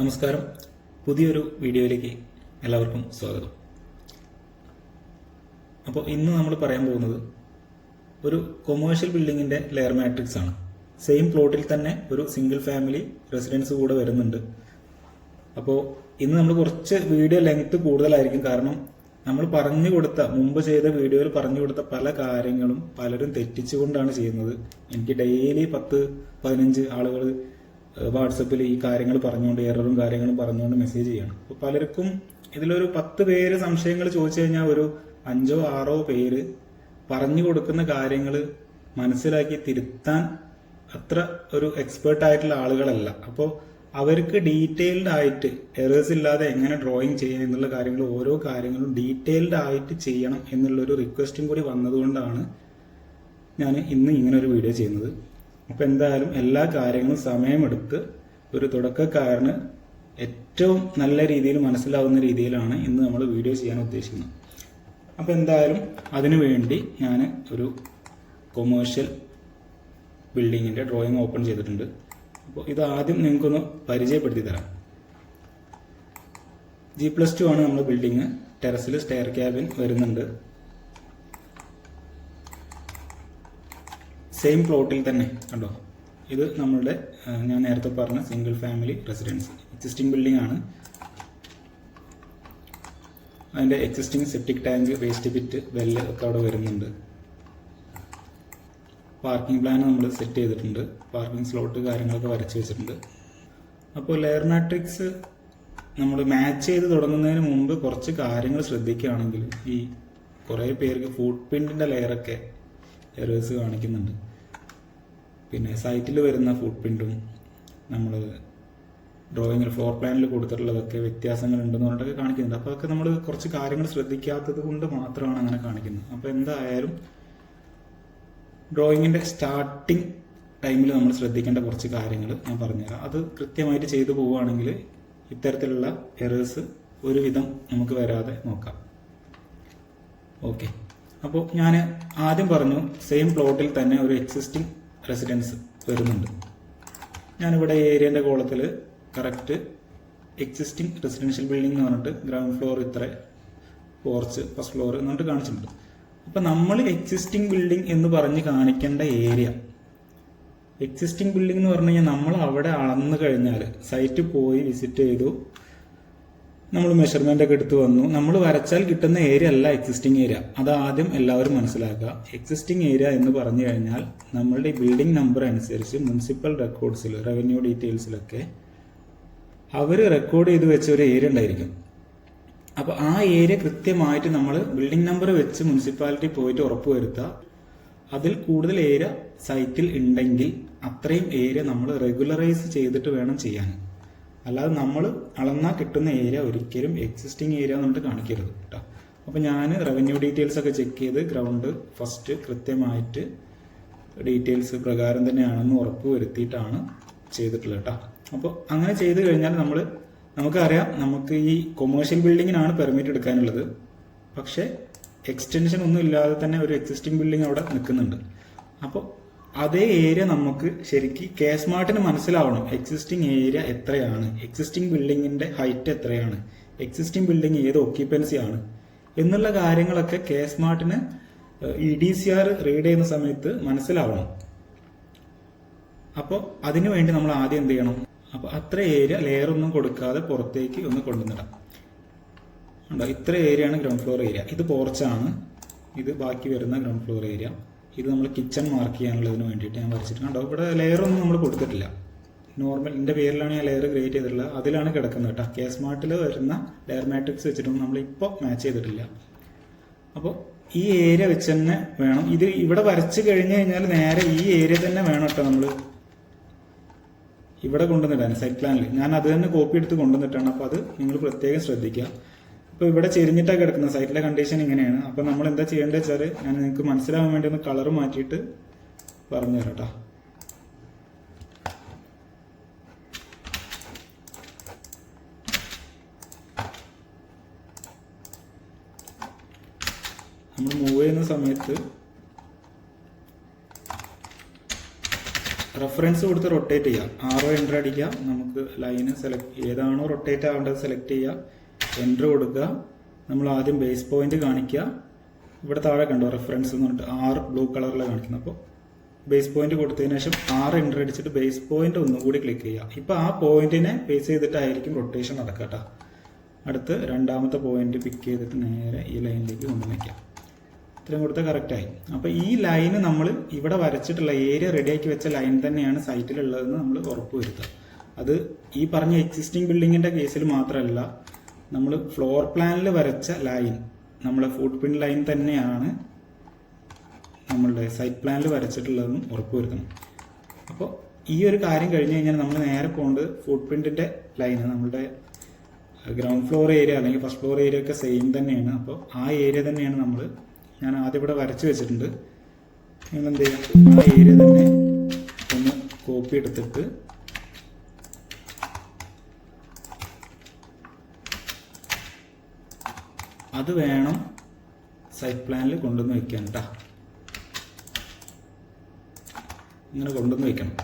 നമസ്കാരം. പുതിയൊരു വീഡിയോയിലേക്ക് എല്ലാവർക്കും സ്വാഗതം. അപ്പോൾ ഇന്ന് നമ്മൾ പറയാൻ പോകുന്നത് ഒരു കൊമേഴ്ഷ്യൽ ബിൽഡിങ്ങിന്റെ ലെയർ മാട്രിക്സ് ആണ്. സെയിം പ്ലോട്ടിൽ തന്നെ ഒരു സിംഗിൾ ഫാമിലി റെസിഡൻസ് കൂടെ വരുന്നുണ്ട്. അപ്പോൾ ഇന്ന് നമ്മൾ കുറച്ച് വീഡിയോ ലെങ്ത് കൂടുതലായിരിക്കും കാരണം നമ്മൾ പറഞ്ഞു കൊടുത്ത മുമ്പ് ചെയ്ത വീഡിയോയിൽ പറഞ്ഞു കൊടുത്ത പല കാര്യങ്ങളും പലരും തെറ്റിച്ചുകൊണ്ടാണ് ചെയ്യുന്നത്. എനിക്ക് ഡെയിലി പത്ത് പതിനഞ്ച് ആളുകൾ വാട്സപ്പിൽ ഈ കാര്യങ്ങൾ പറഞ്ഞുകൊണ്ട് എററും കാര്യങ്ങളും പറഞ്ഞുകൊണ്ട് മെസ്സേജ് ചെയ്യണം. അപ്പോൾ പലർക്കും ഇതിലൊരു പത്ത് പേര് സംശയങ്ങൾ ചോദിച്ചു കഴിഞ്ഞാൽ ഒരു അഞ്ചോ ആറോ പേര് പറഞ്ഞു കൊടുക്കുന്ന കാര്യങ്ങൾ മനസ്സിലാക്കി തിരുത്താൻ അത്ര ഒരു എക്സ്പേർട്ട് ആയിട്ടുള്ള ആളുകളല്ല. അപ്പോൾ അവർക്ക് ഡീറ്റെയിൽഡ് ആയിട്ട് എറേഴ്സ് ഇല്ലാതെ എങ്ങനെ ഡ്രോയിങ് ചെയ്യാം എന്നുള്ള കാര്യങ്ങൾ ഓരോ കാര്യങ്ങളും ഡീറ്റെയിൽഡ് ആയിട്ട് ചെയ്യണം എന്നുള്ളൊരു റിക്വസ്റ്റും കൂടി വന്നതുകൊണ്ടാണ് ഞാൻ ഇന്ന് ഇങ്ങനെ ഒരു വീഡിയോ ചെയ്യുന്നത്. അപ്പോൾ എന്തായാലും എല്ലാ കാര്യങ്ങളും സമയമെടുത്ത് ഒരു തുടക്കക്കാരന് ഏറ്റവും നല്ല രീതിയിൽ മനസ്സിലാവുന്ന രീതിയിലാണ് ഇന്ന് നമ്മൾ വീഡിയോ ചെയ്യാൻ ഉദ്ദേശിക്കുന്നത്. അപ്പോൾ എന്തായാലും അതിനു വേണ്ടി ഞാൻ ഒരു കൊമേഴ്ഷ്യൽ ബിൽഡിങ്ങിന്റെ ഡ്രോയിങ് ഓപ്പൺ ചെയ്തിട്ടുണ്ട്. അപ്പോൾ ഇത് ആദ്യം നിങ്ങൾക്കൊന്ന് പരിചയപ്പെടുത്തി തരാം. ജി പ്ലസ് ടു ആണ് നമ്മൾ ബിൽഡിങ് ടെറസിൽ സ്റ്റെയർ ക്യാബിൻ വരുന്നുണ്ട്. സെയിം പ്ലോട്ടിൽ തന്നെ കണ്ടോ? ഇത് നമ്മളുടെ ഞാൻ നേരത്തെ പറഞ്ഞ single family residence existing building ആണ്. അതിന്റെ existing septic tank waste pit well ഒക്കെ അവിടെ വരുന്നുണ്ട്. പാർക്കിംഗ് പ്ലാൻ നമ്മൾ സെറ്റ് ചെയ്തിട്ടുണ്ട്. പാർക്കിംഗ് സ്ലോട്ട് കാര്യങ്ങളൊക്കെ വരച്ച് വെച്ചിട്ടുണ്ട്. അപ്പോൾ ലെയർ മാട്രിക്സ് നമ്മൾ മാച്ച് ചെയ്ത് തുടങ്ങുന്നതിന് മുമ്പ് കുറച്ച് കാര്യങ്ങൾ ശ്രദ്ധിക്കുകയാണെങ്കിൽ ഈ കുറേ പേർക്ക് ഫുഡ് പ്രിന്റിന്റെ ലെയറൊക്കെ എറേഴ്സ് കാണിക്കുന്നുണ്ട്. പിന്നെ സൈറ്റിൽ വരുന്ന ഫുഡ് പ്രിന്റും നമ്മൾ ഡ്രോയിങ്ങിൽ ഫ്ലോർ പ്ലാനിൽ കൊടുത്തിട്ടുള്ളതൊക്കെ വ്യത്യാസങ്ങൾ ഉണ്ടെന്ന് പറഞ്ഞിട്ടൊക്കെ കാണിക്കുന്നുണ്ട്. അപ്പോൾ അതൊക്കെ നമ്മൾ കുറച്ച് കാര്യങ്ങൾ ശ്രദ്ധിക്കാത്തത് കൊണ്ട് മാത്രമാണ് അങ്ങനെ കാണിക്കുന്നത്. അപ്പോൾ എന്തായാലും ഡ്രോയിങ്ങിന്റെ സ്റ്റാർട്ടിങ് ടൈമിൽ നമ്മൾ ശ്രദ്ധിക്കേണ്ട കുറച്ച് കാര്യങ്ങൾ ഞാൻ പറഞ്ഞുതരാം. അത് കൃത്യമായിട്ട് ചെയ്തു പോവുകയാണെങ്കിൽ ഇത്തരത്തിലുള്ള എറേഴ്സ് ഒരുവിധം നമുക്ക് വരാതെ നോക്കാം. ഓക്കെ അപ്പോൾ ഞാൻ ആദ്യം പറഞ്ഞു സെയിം പ്ലോട്ടിൽ തന്നെ ഒരു എക്സിസ്റ്റിംഗ് റെസിഡൻസ് വരുന്നുണ്ട്. ഞാനിവിടെ ഏരിയന്റെ കോളത്തിൽ കറക്റ്റ് എക്സിസ്റ്റിംഗ് റെസിഡൻഷ്യൽ ബിൽഡിംഗ് എന്ന് പറഞ്ഞിട്ട് ഗ്രൗണ്ട് ഫ്ലോർ ഇത്ര പോർച്ച് ഫസ്റ്റ് ഫ്ലോർ എന്നിട്ട് കാണിച്ചിട്ടുണ്ട്. അപ്പം നമ്മൾ എക്സിസ്റ്റിംഗ് ബിൽഡിംഗ് എന്ന് പറഞ്ഞ് കാണിക്കേണ്ട ഏരിയ എക്സിസ്റ്റിംഗ് ബിൽഡിംഗ് എന്ന് പറഞ്ഞു കഴിഞ്ഞാൽ നമ്മൾ അവിടെ അളന്നു കഴിഞ്ഞാൽ സൈറ്റ് പോയി വിസിറ്റ് ചെയ്തു. നമ്മൾ മെഷർമെന്റ് ഒക്കെ എടുത്തു വന്നു. നമ്മൾ വരച്ചാൽ കിട്ടുന്ന ഏരിയ അല്ല എക്സിസ്റ്റിംഗ് ഏരിയ അത് ആദ്യം എല്ലാവരും മനസ്സിലാക്കുക. എക്സിസ്റ്റിംഗ് ഏരിയ എന്ന് പറഞ്ഞു കഴിഞ്ഞാൽ നമ്മളുടെ ബിൽഡിംഗ് നമ്പർ അനുസരിച്ച് മുനിസിപ്പൽ റെക്കോർഡ്സിൽ റവന്യൂ ഡീറ്റെയിൽസിലൊക്കെ അവർ റെക്കോർഡ് ചെയ്ത് വെച്ച ഒരു ഏരിയ ഉണ്ടായിരിക്കും. അപ്പൊ ആ ഏരിയ കൃത്യമായിട്ട് നമ്മൾ ബിൽഡിംഗ് നമ്പർ വെച്ച് മുനിസിപ്പാലിറ്റി പോയിട്ട് ഉറപ്പുവരുത്തുക അതിൽ കൂടുതൽ ഏരിയ സൈറ്റിൽ ഉണ്ടെങ്കിൽ അത്രയും ഏരിയ നമ്മൾ റെഗുലറൈസ് ചെയ്തിട്ട് വേണം ചെയ്യാൻ. അല്ലാതെ നമ്മൾ അളന്നാൽ കിട്ടുന്ന ഏരിയ ഒരിക്കലും എക്സിസ്റ്റിംഗ് ഏരിയ എന്നിട്ട് കാണിക്കരുത് കേട്ടോ. അപ്പോൾ ഞാൻ റവന്യൂ ഡീറ്റെയിൽസ് ഒക്കെ ചെക്ക് ചെയ്ത് ഗ്രൗണ്ട് ഫസ്റ്റ് കൃത്യമായിട്ട് ഡീറ്റെയിൽസ് പ്രകാരം തന്നെയാണെന്ന് ഉറപ്പ് വരുത്തിയിട്ടാണ് ചെയ്തിട്ടുള്ളത് കേട്ടോ. അപ്പോൾ അങ്ങനെ ചെയ്ത് കഴിഞ്ഞാൽ നമ്മൾ നമുക്കറിയാം നമുക്ക് ഈ കൊമേഴ്ഷ്യൽ ബിൽഡിങ്ങിനാണ് പെർമിറ്റ് എടുക്കാനുള്ളത്. പക്ഷേ എക്സ്റ്റൻഷൻ ഒന്നും ഇല്ലാതെ തന്നെ ഒരു എക്സിസ്റ്റിംഗ് ബിൽഡിംഗ് അവിടെ നിൽക്കുന്നുണ്ട്. അപ്പോൾ അതേ ഏരിയ നമുക്ക് ശരിക്ക് കെ സ്മാർട്ടിന് മനസ്സിലാവണം. എക്സിസ്റ്റിംഗ് ഏരിയ എത്രയാണ്? എക്സിസ്റ്റിംഗ് ബിൽഡിങ്ങിന്റെ ഹൈറ്റ് എത്രയാണ്? എക്സിസ്റ്റിംഗ് ബിൽഡിംഗ് ഏത് ഓക്യുപ്പൻസി ആണ്? എന്നുള്ള കാര്യങ്ങളൊക്കെ K സ്മാർട്ടിന് E D C R read ചെയ്യുന്ന സമയത്ത് മനസ്സിലാവണം. അപ്പോൾ അതിനു വേണ്ടി നമ്മൾ ആദ്യം എന്ത് ചെയ്യണം? അപ്പോൾ അത്ര ഏരിയ ലെയർ ഒന്നും കൊടുക്കാതെ പുറത്തേക്ക് ഒന്ന് കൊണ്ടുവന്നിടാം ഉണ്ടോ ഇത്ര ആണ് ഗ്രൗണ്ട് ഫ്ലോർ ഏരിയ ഇത് പോർച്ചാണ് ഇത് ബാക്കി വരുന്ന ഗ്രൗണ്ട് ഫ്ലോർ ഏരിയ ഇത് നമ്മൾ കിച്ചൺ മാർക്ക് ചെയ്യാനുള്ളതിന് വേണ്ടിയിട്ട് ഞാൻ വരച്ചിട്ട് കണ്ടോ? ഇവിടെ ലെയർ ഒന്നും നമ്മൾ കൊടുത്തിട്ടില്ല. നോർമൽ എന്റെ പേരിലാണ് ഞാൻ ലെയർ ക്രിയേറ്റ് ചെയ്തിട്ടുള്ളത് അതിലാണ് കിടക്കുന്നത് കേട്ടോ. കെ സ്മാർട്ടിൽ വരുന്ന ലെയർ മാട്രിക്സ് വെച്ചിട്ടൊന്നും നമ്മളിപ്പോൾ മാച്ച് ചെയ്തിട്ടില്ല. അപ്പോൾ ഈ ഏരിയ വെച്ച് തന്നെ വേണം. ഇത് ഇവിടെ വരച്ച് കഴിഞ്ഞ് കഴിഞ്ഞാൽ നേരെ ഈ ഏരിയ തന്നെ വേണം കേട്ടോ നമ്മൾ ഇവിടെ കൊണ്ടുവന്നിട്ടാണ് സൈറ്റ് പ്ലാനിൽ ഞാൻ അത് തന്നെ കോപ്പി എടുത്ത് കൊണ്ടുവന്നിട്ടാണ്. അപ്പോൾ അത് നിങ്ങൾ പ്രത്യേകം ശ്രദ്ധിക്കുക. ഇപ്പോൾ ഇവിടെ ചെരിഞ്ഞിട്ടാണ് കിടക്കുന്നത്. സൈറ്റിലെ കണ്ടീഷൻ ഇങ്ങനെയാണ്. അപ്പോൾ നമ്മൾ എന്താ ചെയ്യേണ്ടത് വെച്ചാൽ ഞാൻ നിങ്ങൾക്ക് മനസ്സിലാവാൻ വേണ്ടി ഒന്ന് കളർ മാറ്റിയിട്ട് പറഞ്ഞു തരാം കേട്ടോ നമ്മൾ മൂവ് ചെയ്യുന്ന സമയത്ത് റെഫറൻസ് കൊടുത്ത് റൊട്ടേറ്റ് ചെയ്യാം. ആറോ എന്റർ അടിക്കുക. നമുക്ക് ലൈന് സെലക്ട് ഏതാണോ റൊട്ടേറ്റ് ആവേണ്ടത് സെലക്ട് ചെയ്യുക. എന്റർ കൊടുക്കുക. നമ്മൾ ആദ്യം ബേസ് പോയിന്റ് കാണിക്കുക. ഇവിടെ താഴെ കണ്ടോ റെഫറൻസ് എന്ന് പറഞ്ഞിട്ട് ആറ് ബ്ലൂ കളറിൽ കാണിക്കുന്നത്. അപ്പോൾ ബേസ് പോയിന്റ് കൊടുത്തതിന് ശേഷം ആറ് എന്റർ അടിച്ചിട്ട് ബേസ് പോയിന്റ് ഒന്നും കൂടി ക്ലിക്ക് ചെയ്യുക. ഇപ്പോൾ ആ പോയിന്റിനെ ബേസ് ചെയ്തിട്ടായിരിക്കും റൊട്ടേഷൻ നടക്കുക അടുത്ത് രണ്ടാമത്തെ പോയിന്റ് പിക്ക് ചെയ്തിട്ട് നേരെ ഈ ലൈനിലേക്ക് കൊണ്ടുവയ്ക്കാം ഇത്രയും കൊടുത്താൽ കറക്റ്റായി അപ്പോൾ ഈ ലൈന് നമ്മൾ ഇവിടെ വരച്ചിട്ടുള്ള ഏരിയ റെഡിയാക്കി വെച്ച ലൈൻ തന്നെയാണ് സൈറ്റിലുള്ളതെന്ന് നമ്മൾ ഉറപ്പ് വരുത്തുക അത് ഈ പറഞ്ഞ എക്സിസ്റ്റിംഗ് ബിൽഡിങ്ങിന്റെ കേസിൽ മാത്രമല്ല നമ്മൾ ഫ്ലോർ പ്ലാനിൽ വരച്ച ലൈൻ നമ്മളെ ഫുഡ് പിൻ ലൈൻ തന്നെയാണ് നമ്മളുടെ സൈറ്റ് പ്ലാനിൽ വരച്ചിട്ടുള്ളതെന്നും ഉറപ്പുവരുത്തണം. അപ്പോൾ ഈ ഒരു കാര്യം കഴിഞ്ഞ് കഴിഞ്ഞാൽ നമ്മൾ നേരെ പോകേണ്ടത് ഫുഡ് പ്രിന്റിന്റെ ലൈൻ നമ്മളുടെ ഗ്രൗണ്ട് ഫ്ലോർ ഏരിയ അല്ലെങ്കിൽ ഫസ്റ്റ് ഫ്ലോർ ഏരിയ ഒക്കെ സെയിം തന്നെയാണ്. അപ്പോൾ ആ ഏരിയ തന്നെയാണ് നമ്മൾ ഞാൻ ആദ്യം ഇവിടെ വരച്ച് വെച്ചിട്ടുണ്ട്. നിങ്ങൾ എന്ത് ചെയ്യാം ആ ഏരിയ തന്നെ ഒന്ന് കോപ്പി എടുത്തിട്ട് അത് വേണം സൈറ്റ് പ്ലാനിൽ കൊണ്ടുവന്ന് വെക്കാൻ കേട്ടോ ഇങ്ങനെ കൊണ്ടുവന്ന് വെക്കണം.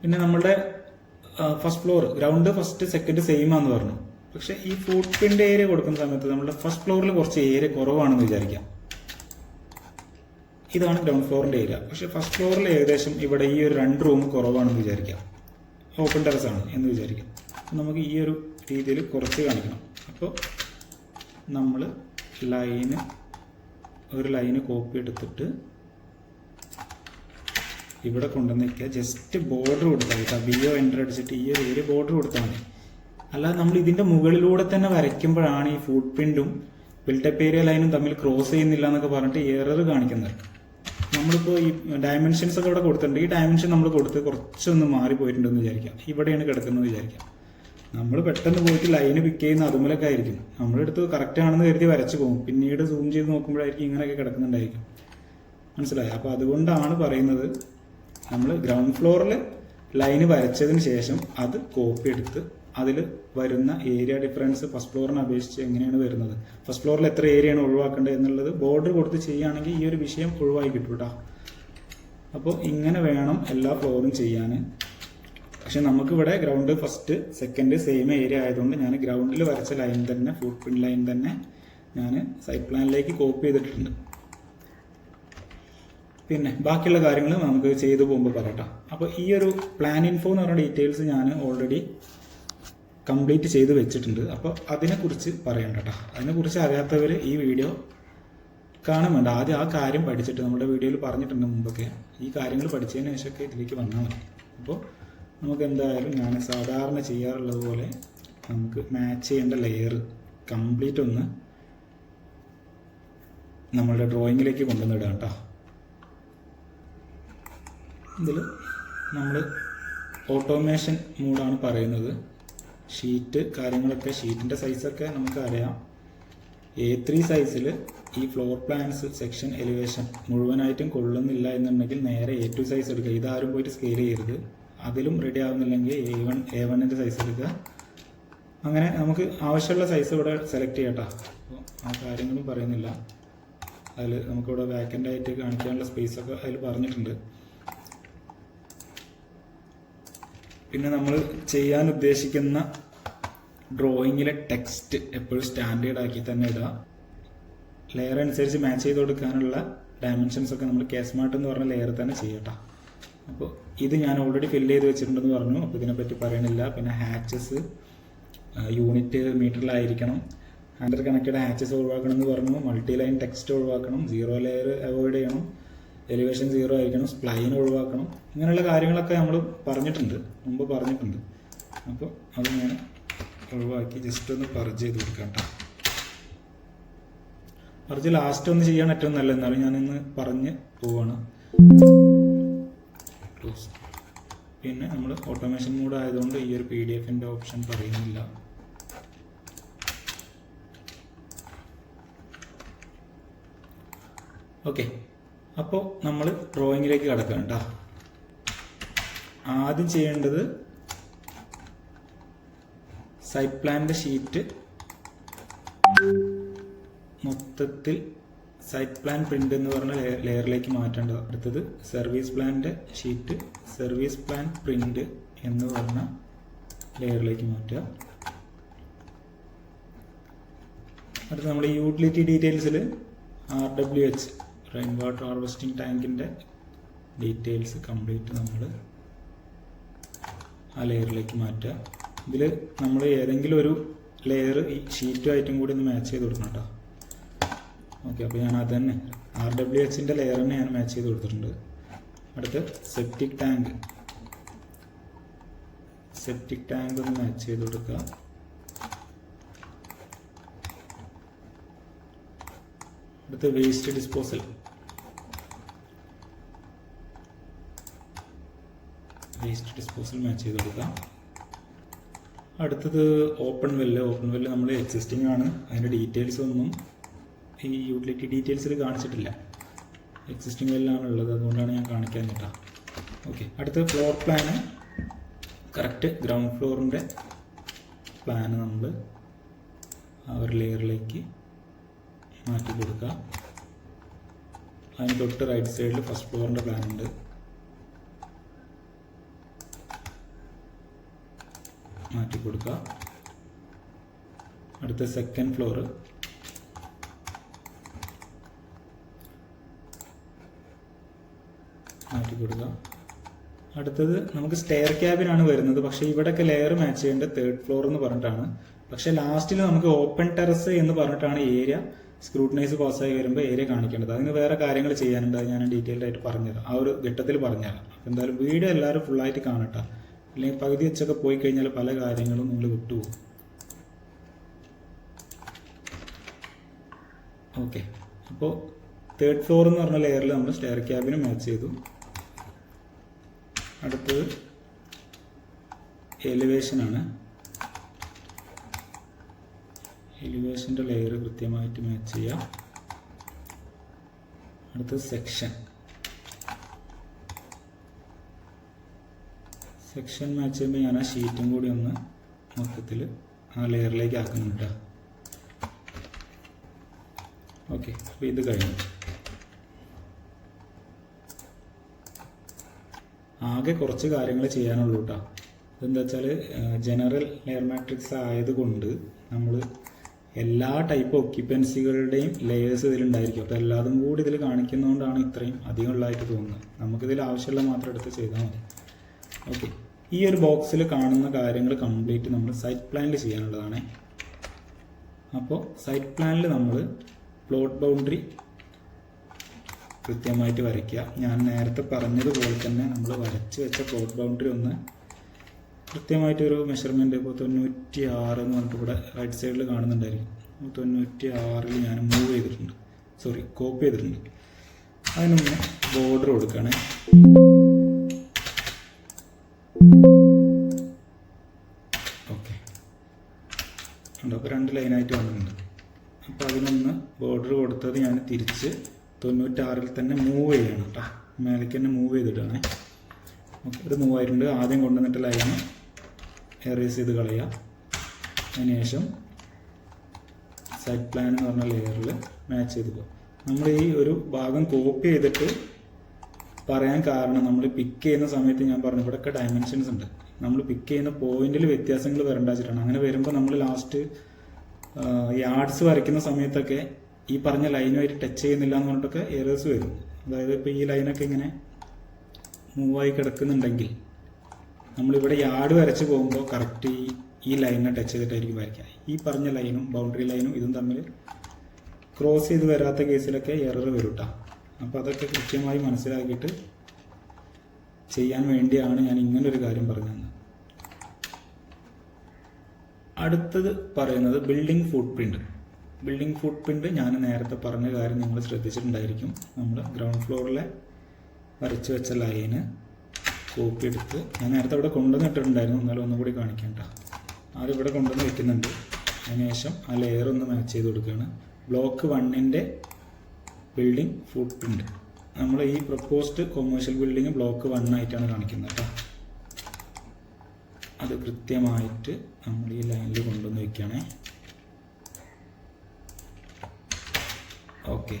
പിന്നെ നമ്മളുടെ first floor ground first second same ആണെന്ന് പറഞ്ഞു. പക്ഷെ ഈ പ്രിന്റ് ഏരിയ കൊടുക്കുന്ന സമയത്ത് നമ്മുടെ ഫസ്റ്റ് ഫ്ലോറിൽ കുറച്ച് ഏരിയ കുറവാണെന്ന് വിചാരിക്കാം. ഇതാണ് ഗ്രൗണ്ട് ഫ്ലോറിന്റെ ഏരിയ പക്ഷെ ഫസ്റ്റ് ഫ്ലോറിൽ ഏകദേശം ഇവിടെ ഈ ഒരു രണ്ട് റൂം കുറവാണെന്ന് വിചാരിക്കാം. ഓപ്പൺ ടെറസ് ആണ് എന്ന് വിചാരിക്കാം. നമുക്ക് ഈ ഒരു രീതിയിൽ കുറച്ച് കാണിക്കണം. അപ്പോൾ നമ്മൾ ലൈന് ഒരു ലൈന് കോപ്പി എടുത്തിട്ട് ഇവിടെ കൊണ്ടുവന്ന് വയ്ക്കുക ജസ്റ്റ് ബോർഡർ കൊടുത്താൽ മതി ബിയോ എന്റർ അടിച്ചിട്ട് ഈ ഒരു ഏരിയ ബോർഡർ കൊടുത്താൽ മതി. അല്ലാതെ നമ്മൾ ഇതിന്റെ മുകളിലൂടെ തന്നെ വരയ്ക്കുമ്പോഴാണ് ഈ ഫുഡ് പ്രിന്റും ബിൽട്ടപ്പ് ഏരിയ ലൈനും തമ്മിൽ ക്രോസ് ചെയ്യുന്നില്ല എന്നൊക്കെ പറഞ്ഞിട്ട് എറർ കാണിക്കുന്നത്. നമ്മളിപ്പോൾ ഈ ഡയമെൻഷൻസ് ഒക്കെ ഇവിടെ കൊടുത്തിട്ടുണ്ട്. ഈ ഡയമെൻഷൻ നമ്മൾ കൊടുത്ത് കുറച്ചൊന്ന് മാറിപ്പോയിട്ടുണ്ടെന്ന് വിചാരിക്കാം. ഇവിടെയാണ് കിടക്കുന്നത് വിചാരിക്കാം. നമ്മൾ പെട്ടെന്ന് പോയിട്ട് ലൈന് പിക്ക് ചെയ്യുന്ന അതുമൂലൊക്കെ ആയിരിക്കും. നമ്മളെടുത്ത് കറക്റ്റ് ആണെന്ന് കരുതി വരച്ചു പോകും. പിന്നീട് സൂം ചെയ്ത് നോക്കുമ്പോഴായിരിക്കും ഇങ്ങനെയൊക്കെ കിടക്കുന്നുണ്ടായിരിക്കും. മനസ്സിലായി? അപ്പോൾ അതുകൊണ്ടാണ് പറയുന്നത് നമ്മൾ ഗ്രൗണ്ട് ഫ്ലോറിൽ ലൈന് വരച്ചതിന് ശേഷം അത് കോപ്പി എടുത്ത് അതിൽ വരുന്ന ഏരിയ ഡിഫറൻസ് ഫസ്റ്റ് ഫ്ലോറിനെ അപേക്ഷിച്ച് എങ്ങനെയാണ് വരുന്നത്? ഫസ്റ്റ് ഫ്ലോറിൽ എത്ര ഏരിയയാണ് ഒഴിവാക്കേണ്ടത് എന്നുള്ളത് ബോർഡർ കൊടുത്ത് ചെയ്യുകയാണെങ്കിൽ ഈ ഒരു വിഷയം ഒഴിവാക്കി കിട്ടും കേട്ടോ അപ്പോൾ ഇങ്ങനെ വേണം എല്ലാ ഫ്ലോറും ചെയ്യാൻ പക്ഷെ നമുക്കിവിടെ ground first second same area ആയതുകൊണ്ട് ഞാൻ ഗ്രൗണ്ടിൽ വരച്ച ലൈൻ തന്നെ ഫുട് പ്രിന്റ് ലൈൻ തന്നെ ഞാൻ സൈറ്റ് പ്ലാനിലേക്ക് കോപ്പി ചെയ്തിട്ടുണ്ട്. പിന്നെ ബാക്കിയുള്ള കാര്യങ്ങൾ നമുക്ക് ചെയ്തു പോകുമ്പോൾ പറയട്ടോ. അപ്പോൾ ഈ ഒരു പ്ലാൻ ഇൻഫോ എന്ന് പറഞ്ഞ ഡീറ്റെയിൽസ് ഞാൻ ഓൾറെഡി കംപ്ലീറ്റ് ചെയ്ത് വെച്ചിട്ടുണ്ട്. അപ്പോൾ അതിനെക്കുറിച്ച് പറയണ്ട കേട്ടോ അതിനെക്കുറിച്ച് അറിയാത്തവർ ഈ വീഡിയോ കാണാൻ വേണ്ട. ആദ്യം ആ കാര്യം പഠിച്ചിട്ട് നമ്മുടെ വീഡിയോയിൽ പറഞ്ഞിട്ടുണ്ട് മുമ്പൊക്കെ ഈ കാര്യങ്ങൾ പഠിച്ചതിന് ശേഷമൊക്കെ ഇതിലേക്ക് വന്നാൽ മതി. അപ്പോൾ നമുക്ക് എന്തായാലും ഞാൻ സാധാരണ ചെയ്യാറുള്ളത് പോലെ നമുക്ക് മാച്ച് ചെയ്യേണ്ട ലെയർ കംപ്ലീറ്റ് ഒന്ന് നമ്മളുടെ ഡ്രോയിങ്ങിലേക്ക് കൊണ്ടുവന്നിടാം കേട്ടോ ഇതിൽ നമ്മൾ ഓട്ടോമേഷൻ മൂഡാണ് പറയുന്നത്. ഷീറ്റ് കാര്യങ്ങളൊക്കെ ഷീറ്റിന്റെ സൈസൊക്കെ നമുക്കറിയാം. എ ത്രീ സൈസിൽ ഈ ഫ്ലോർ പ്ലാൻസ് സെക്ഷൻ എലിവേഷൻ മുഴുവനായിട്ടും കൊള്ളുന്നില്ല എന്നുണ്ടെങ്കിൽ നേരെ എ ടു സൈസ് എടുക്കുക. ഇതാരും പോയിട്ട് സ്കെയിൽ ചെയ്യരുത്. അതിലും റെഡി ആവുന്നില്ലെങ്കിൽ എ വൺ എ വണ്ണിന്റെ സൈസ് എടുക്കുക. അങ്ങനെ നമുക്ക് ആവശ്യമുള്ള സൈസ് ഇവിടെ സെലക്ട് ചെയ്യട്ടോ അപ്പോൾ ആ കാര്യങ്ങളും പറയുന്നില്ല. അതിൽ നമുക്കിവിടെ വാക്കന്റ് ആയിട്ട് കാണിക്കാനുള്ള സ്പേസ് ഒക്കെ അതിൽ പറഞ്ഞിട്ടുണ്ട്. പിന്നെ നമ്മൾ ചെയ്യാൻ ഉദ്ദേശിക്കുന്ന ഡ്രോയിങ്ങിലെ ടെക്സ്റ്റ് എപ്പോഴും സ്റ്റാൻഡേർഡ് ആക്കി തന്നെ ഇടുക. ലെയർ അനുസരിച്ച് മാച്ച് ചെയ്ത് കൊടുക്കാനുള്ള ഡയമെൻഷൻസ് ഒക്കെ നമ്മൾ കേസ്മാർട്ട് എന്ന് പറഞ്ഞ ലെയർ തന്നെ ചെയ്യട്ടോ അപ്പോൾ ഇത് ഞാൻ ഓൾറെഡി ഫില്ല് ചെയ്ത് വെച്ചിട്ടുണ്ടെന്ന് പറഞ്ഞു. അപ്പോൾ ഇതിനെപ്പറ്റി പറയണില്ല. പിന്നെ ഹാച്ചസ് യൂണിറ്റ് മീറ്ററിലായിരിക്കണം ഹാൻഡർ കണക്റ്റഡ് ഹാച്ചസ് ഒഴിവാക്കണം എന്ന് പറഞ്ഞു. മൾട്ടി ലൈൻ ടെക്സ്റ്റ് ഒഴിവാക്കണം. സീറോ ലെയർ അവോയ്ഡ് ചെയ്യണം. എലിവേഷൻ സീറോ ആയിരിക്കണം. സ്പ്ലൈൻ ഒഴിവാക്കണം. ഇങ്ങനെയുള്ള കാര്യങ്ങളൊക്കെ നമ്മൾ പറഞ്ഞിട്ടുണ്ട്. മുമ്പ് പറഞ്ഞിട്ടുണ്ട്. അപ്പോൾ അത് ഞാൻ ഒഴിവാക്കി ജസ്റ്റ് ഒന്ന് പർജ് ചെയ്ത് കൊടുക്കാം പർജ് ലാസ്റ്റ് ഒന്ന് ചെയ്യാൻ ഏറ്റവും നല്ലതെന്നാണ് ഞാനിന്ന് പറഞ്ഞ് പോവാണ്. Close. പിന്നെ നമ്മൾ ഓട്ടോമേഷൻ മോഡ് ആയതുകൊണ്ട് ഈ ഒരു പി ഡി എഫിന്റെ ഓപ്ഷൻ പറയുന്നില്ല ഓക്കെ അപ്പോൾ നമ്മൾ ഡ്രോയിങ്ങിലേക്ക് കിടക്കാം ആദ്യം ചെയ്യേണ്ടത് സൈറ്റ് പ്ലാന്റെ ഷീറ്റ് മൊത്തത്തിൽ സൈറ്റ് പ്ലാൻ പ്രിന്റ് എന്ന് പറഞ്ഞ ലെയറിലേക്ക് മാറ്റേണ്ടത് അടുത്തത് സർവീസ് പ്ലാന്റെ ഷീറ്റ് സർവീസ് പ്ലാൻ പ്രിന്റ് എന്ന് പറഞ്ഞ ലെയറിലേക്ക് മാറ്റുക. അടുത്ത് നമ്മൾ utility ഡീറ്റെയിൽസിൽ R W H rain water harvesting ടാങ്കിന്റെ ഡീറ്റെയിൽസ് കംപ്ലീറ്റ് നമ്മൾ ആ ലെയറിലേക്ക് മാറ്റുക. ഇതിൽ നമ്മൾ ഏതെങ്കിലും ഒരു ലെയർ ഈ ഷീറ്റുമായിട്ടും കൂടി ഒന്ന് മാച്ച് ചെയ്ത് കൊടുക്കണം കേട്ടോ ഓക്കെ അപ്പോൾ ഞാൻ അത് തന്നെ. ആർ ഡബ്ല്യു എച്ചിന്റെ ലെയർ തന്നെ ഞാൻ മാച്ച് ചെയ്ത് കൊടുത്തിട്ടുണ്ട്. അടുത്ത് സെപ്റ്റിക് ടാങ്ക് സെപ്റ്റിക് ടാങ്ക് ഒന്ന് മാച്ച് ചെയ്ത് കൊടുക്കുക അടുത്ത് waste disposal waste disposal match ചെയ്ത് കൊടുക്കാം. അടുത്തത് ഓപ്പൺ വെല്ല് ഓപ്പൺ വെല്ല് നമ്മൾ എക്സിസ്റ്റിംഗ് ആണ്. അതിന്റെ ഡീറ്റെയിൽസ് ഒന്നും ഈ യൂട്ടിലിറ്റി ഡീറ്റെയിൽസിൽ കാണിച്ചിട്ടില്ല. എക്സിസ്റ്റിംഗ് എല്ലാം ഉള്ളത്. അതുകൊണ്ടാണ് ഞാൻ കാണിക്കാൻ കേട്ടോ. ഓക്കെ അടുത്ത ഫ്ലോർ പ്ലാന് കറക്റ്റ് ഗ്രൗണ്ട് ഫ്ലോറിന്റെ പ്ലാന് നമ്മൾ ആ ഒരു ലെയറിലേക്ക് മാറ്റി കൊടുക്കുക അതിന് തൊട്ട് റൈറ്റ് സൈഡിൽ ഫസ്റ്റ് ഫ്ലോറിന്റെ പ്ലാൻ ഉണ്ട്. മാറ്റി കൊടുക്കുക അടുത്ത സെക്കൻഡ് ഫ്ലോർ മാറ്റി കൊടുക്കുക അടുത്തത് നമുക്ക് സ്റ്റെയർ ക്യാബിനാണ് വരുന്നത്. പക്ഷേ ഇവിടെയൊക്കെ ലെയർ മാച്ച് ചെയ്യേണ്ട തേർഡ് ഫ്ലോർ എന്ന് പറഞ്ഞിട്ടാണ്. പക്ഷേ ലാസ്റ്റിൽ നമുക്ക് ഓപ്പൺ ടെറസ് എന്ന് പറഞ്ഞിട്ടാണ് ഏരിയ സ്ക്രൂട്ടനൈസ് പാസ്സായി വരുമ്പോൾ ഏരിയ കാണിക്കേണ്ടത്. അതിന് വേറെ കാര്യങ്ങൾ ചെയ്യാനുണ്ട്. അത് ഞാൻ ഡീറ്റെയിൽഡ് ആയിട്ട് പറഞ്ഞുതരാം. ആ ഒരു ഘട്ടത്തിൽ അപ്പോൾ എന്തായാലും വീഡിയോ എല്ലാവരും ഫുള്ളായിട്ട് കാണട്ടെ. അല്ലെങ്കിൽ പകുതി വെച്ചൊക്കെ പോയി കഴിഞ്ഞാൽ പല കാര്യങ്ങളും നിങ്ങൾ വിട്ടുപോകും. ഓക്കെ അപ്പോൾ തേർഡ് ഫ്ലോർ എന്ന് പറഞ്ഞ ലെയറിൽ നമ്മൾ സ്റ്റെയർ ക്യാബിന് മാച്ച് ചെയ്തു. അടുത്തത് എലിവേഷനാണ് എലിവേഷന്റെ ലെയർ കൃത്യമായിട്ട് മാച്ച് ചെയ്യാം. അടുത്തത് സെക്ഷൻ സെക്ഷൻ മാച്ച് ചെയ്യുമ്പോൾ ഞാൻ ആ ഷീറ്റും കൂടി ഒന്ന് മൊത്തത്തിൽ ആ ലെയറിലേക്ക് ആക്കുന്നുണ്ട്. ഓക്കെ അപ്പോൾ ഇത് കഴിഞ്ഞു. ആകെ കുറച്ച് കാര്യങ്ങൾ ചെയ്യാനുള്ളൂ കേട്ടോ ഇതെന്താ വെച്ചാൽ ജനറൽ ലെയർ മാട്രിക്സ് ആയതുകൊണ്ട് നമ്മൾ എല്ലാ ടൈപ്പ് ഒക്യുപ്പൻസികളുടെയും ലെയേഴ്സ് ഇതിലുണ്ടായിരിക്കും. അപ്പോൾ എല്ലാതും കൂടി ഇതിൽ കാണിക്കുന്നതുകൊണ്ടാണ് ഇത്രയും അധികമുള്ളതായിട്ട് തോന്നുന്നത്. നമുക്കിതിൽ ആവശ്യമുള്ള മാത്രം എടുത്ത് ചെയ്താൽ മതി. ഓക്കെ. ഈ ഒരു ബോക്സിൽ കാണുന്ന കാര്യങ്ങൾ കംപ്ലീറ്റ് നമ്മൾ സൈറ്റ് പ്ലാനിൽ ചെയ്യാനുള്ളതാണ്. അപ്പോൾ സൈറ്റ് പ്ലാനിൽ നമ്മൾ പ്ലോട്ട് ബൗണ്ടറി കൃത്യമായിട്ട് വരയ്ക്കുക. ഞാൻ നേരത്തെ പറഞ്ഞതുപോലെ തന്നെ നമ്മൾ വരച്ച് വെച്ച പ്ലോട്ട് ബൗണ്ടറി ഒന്ന് കൃത്യമായിട്ടൊരു മെഷർമെന്റ് ഇപ്പോൾ തൊണ്ണൂറ്റി ആറ് എന്ന് പറഞ്ഞിട്ട് ഇവിടെ റൈറ്റ് സൈഡിൽ കാണുന്നുണ്ടായിരിക്കും. തൊണ്ണൂറ്റി ആറിൽ ഞാൻ മൂവ് ചെയ്തിട്ടുണ്ട്. സോറി കോപ്പി ചെയ്തിട്ടുണ്ട്. അതിനൊന്ന് ബോർഡർ കൊടുക്കുകയാണ് ഓക്കെ അപ്പോൾ രണ്ട് ലൈനായിട്ട് വന്നിട്ടുണ്ട്. അപ്പോൾ അതിനൊന്ന് ബോർഡർ കൊടുത്തത് ഞാൻ തിരിച്ച് തൊണ്ണൂറ്റാറിൽ തന്നെ മൂവ് ചെയ്യണം കേട്ടോ മേലേക്ക് തന്നെ മൂവ് ചെയ്തിട്ടാണ്. ഓക്കെ ഇത് മൂവ് ആയിട്ടുണ്ട്. ആദ്യം കൊണ്ടുവന്നിട്ട് ലൈന് എറേസ് ചെയ്ത് കളയുക അതിനുശേഷം സെറ്റ് പ്ലാൻ എന്ന് പറഞ്ഞ ലെയറിൽ മാച്ച് ചെയ്ത് പോകും. നമ്മൾ ഈ ഒരു ഭാഗം കോപ്പി ചെയ്തിട്ട് പറയാൻ കാരണം നമ്മൾ പിക്ക് ചെയ്യുന്ന സമയത്ത് ഞാൻ പറഞ്ഞു ഇവിടെയൊക്കെ ഡയമെൻഷൻസ് ഉണ്ട്. നമ്മൾ പിക്ക് ചെയ്യുന്ന പോയിന്റിൽ വ്യത്യാസങ്ങൾ വരേണ്ട വെച്ചിട്ടാണ് അങ്ങനെ വരുമ്പോൾ നമ്മൾ ലാസ്റ്റ് യാർഡ്സ് വരയ്ക്കുന്ന സമയത്തൊക്കെ ഈ പറഞ്ഞ ലൈനുമായിട്ട് ടച്ച് ചെയ്യുന്നില്ല എന്ന് പറഞ്ഞിട്ടൊക്കെ എറേഴ്സ് വരും. അതായത് ഇപ്പോൾ ഈ ലൈനൊക്കെ ഇങ്ങനെ മൂവായി കിടക്കുന്നുണ്ടെങ്കിൽ നമ്മളിവിടെ യാർഡ് വരച്ച് പോകുമ്പോൾ കറക്റ്റ് ഈ ഈ ലൈനിനെ ടച്ച് ചെയ്തിട്ടായിരിക്കും വരയ്ക്കുക. ഈ പറഞ്ഞ ലൈനും ബൗണ്ടറി ലൈനും ഇതും തമ്മിൽ ക്രോസ് ചെയ്ത് വരാത്ത കേസിലൊക്കെ എറർ വരും അപ്പോൾ അതൊക്കെ കൃത്യമായി മനസ്സിലാക്കിയിട്ട് ചെയ്യാൻ വേണ്ടിയാണ് ഞാൻ ഇങ്ങനൊരു കാര്യം പറഞ്ഞത്. അടുത്തത് പറയുന്നത് building footprint building footprint ഞാൻ നേരത്തെ പറഞ്ഞ കാര്യം നിങ്ങൾ ശ്രദ്ധിച്ചിട്ടുണ്ടായിരിക്കും. നമ്മൾ ഗ്രൗണ്ട് ഫ്ലോറിലെ വരച്ച് വെച്ച ലൈന് കോപ്പി എടുത്ത് ഞാൻ നേരത്തെ ഇവിടെ കൊണ്ടുവന്ന് ഇട്ടിട്ടുണ്ടായിരുന്നു. എന്നാലും ഒന്നും കൂടി കാണിക്കണ്ട ആദ്യം ഇവിടെ കൊണ്ടുവന്ന് വെക്കുന്നുണ്ട്. അതിനുശേഷം ആ ലെയർ ഒന്ന് മാച്ച് ചെയ്ത് കൊടുക്കുകയാണ്. ബ്ലോക്ക് വണ്ണിന്റെ ബിൽഡിംഗ് ഫുട് പ്രിന്റ് നമ്മൾ ഈ proposed commercial building block one ആയിട്ടാണ് കാണിക്കുന്നത് കേട്ടോ അത് കൃത്യമായിട്ട് നമ്മൾ ഈ ലൈനിൽ കൊണ്ടുവന്ന് വെക്കുകയാണേ. ഓക്കെ